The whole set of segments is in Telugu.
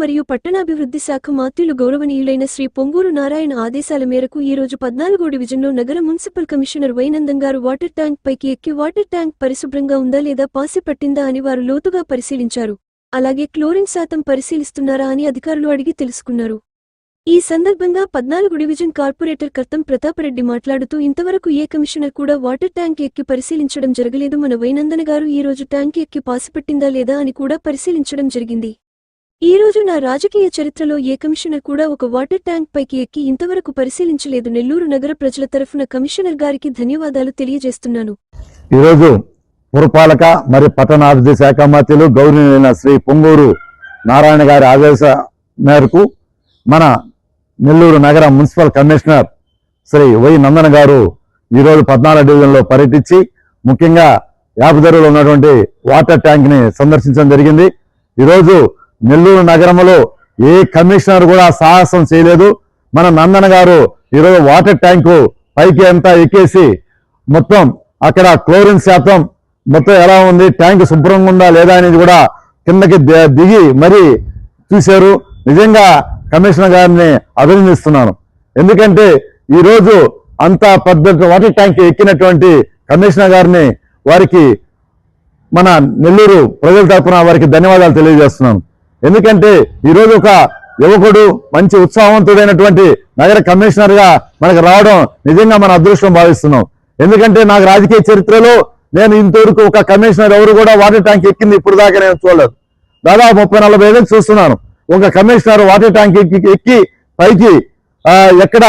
మరియు పట్టణాభివృద్ధి శాఖ మాత్యులు గౌరవనీయులైన శ్రీ పొంగూరు నారాయణ ఆదేశాల మేరకు ఈ రోజు పద్నాలుగో డివిజన్లో నగర మున్సిపల్ కమిషనర్ వైనందం గారు వాటర్ ట్యాంక్ పైకి ఎక్కి వాటర్ ట్యాంక్ పరిశుభ్రంగా ఉందా లేదా పాసి పట్టిందా అని వారు లోతుగా పరిశీలించారు. అలాగే క్లోరిన్ శాతం పరిశీలిస్తున్నారా అని అధికారులు అడిగి తెలుసుకున్నారు. ఈ సందర్భంగా పద్నాలుగు డివిజన్ కార్పొరేటర్ కర్తం ప్రతాపరెడ్డి మాట్లాడుతూ ఇంతవరకు ఏ కమిషనర్ కూడా వాటర్ ట్యాంక్ ఎక్కి పరిశీలించడం జరగలేదు. మన వైనందన గారు ఈ రోజు ట్యాంక్ ఎక్కి పాసిపెట్టిందా లేదా అని కూడా పరిశీలించడం జరిగింది. ఈ రోజు నా రాజకీయ చరిత్రలో ఏ కమిషనర్ కూడా ఒక వాటర్ ట్యాంక్ పైకి ఎక్కి ఇంతవరకు పరిశీలించలేదు. నెల్లూరు నగర ప్రజల తరఫున కమిషనర్ గారికి ధన్యవాదాలు తెలియజేస్తున్నాను. ఈరోజు పురపాలక మరియు పట్టణాభివృద్ధి శాఖ మంత్రులు గౌరవైన శ్రీ పొంగూరు నారాయణ గారి ఆదేశ మేరకు మన నెల్లూరు నగర municipal commissioner Shri Y Nandana గారు ఈరోజు పద్నాలుగు డివిజన్లో పర్యటించి ముఖ్యంగా యాపదరులో ఉన్నటువంటి వాటర్ ట్యాంక్ని సందర్శించడం జరిగింది. ఈరోజు నెల్లూరు నగరంలో ఏ కమిషనర్ కూడా సాహసం చేయలేదు. మన నందన గారు ఈరోజు వాటర్ ట్యాంకు పైకి అంతా ఎక్కేసి మొత్తం అక్కడ క్లోరిన్ శాతం మొత్తం ఎలా ఉంది ట్యాంక్ శుభ్రంగా ఉందా లేదా అనేది కూడా కిందకి దిగి మరి చూశారు. నిజంగా కమిషనర్ గారిని అభినందిస్తున్నాను. ఎందుకంటే ఈరోజు అంత పెద్ద వాటర్ ట్యాంక్ ఎక్కినటువంటి కమిషనర్ గారిని వారికి మన నెల్లూరు ప్రజల తరపున వారికి ధన్యవాదాలు తెలియజేస్తున్నాను. ఎందుకంటే ఈరోజు ఒక యువకుడు మంచి ఉత్సాహవంతుడైనటువంటి నగర కమిషనర్గా మనకు రావడం నిజంగా మన అదృష్టం భావిస్తున్నాం. ఎందుకంటే నాకు రాజకీయ చరిత్రలో నేను ఇంతవరకు ఒక కమిషనర్ ఎవరు కూడా వాటర్ ట్యాంక్ ఎక్కింది ఇప్పుడు దాకా నేను చూడలేదు. దాదాపు ముప్పై నలభై ఏళ్ళు చూస్తున్నాను. ఒక కమిషనర్ వాటర్ ట్యాంక్ ఎక్కి ఎక్కి పైకి ఆ, ఎక్కడ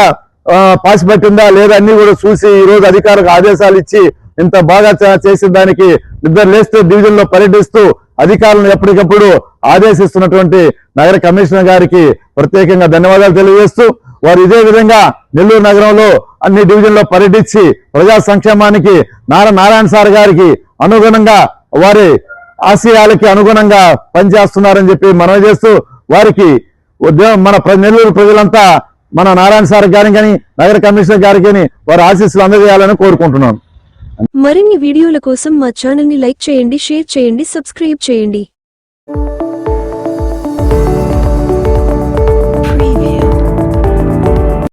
పాసిపెట్టిందా పట్టిందా లేదా అన్ని కూడా చూసి ఈ రోజు అధికారులకు ఆదేశాలు ఇచ్చి ఇంత బాగా చేసిన దానికి నిద్ర లేస్తూ డివిజన్లో పర్యటిస్తూ అధికారులను ఎప్పటికప్పుడు ఆదేశిస్తున్నటువంటి నగర కమిషనర్ గారికి ప్రత్యేకంగా ధన్యవాదాలు తెలియజేస్తూ వారు ఇదే విధంగా నెల్లూరు నగరంలో అన్ని డివిజన్లో పర్యటించి ప్రజా సంక్షేమానికి నారా నారాయణ సార్ గారికి అనుగుణంగా వారి ఆశయాలకి అనుగుణంగా పనిచేస్తున్నారని చెప్పి మనవి చేస్తూ వారికి ఉద్యోగం మన ప్ర- నెల్లూరు ప్రజలంతా మన నారాయణ సార్ గారిని కానీ నగర కమిషనర్ గారికి కానీ వారి ఆశీస్సులు అందజేయాలని కోరుకుంటున్నాను మరిన్ని వీడియోల కోసం మా ఛానల్ని లైక్ చేయండి షేర్ చేయండి సబ్స్క్రైబ్ చేయండి.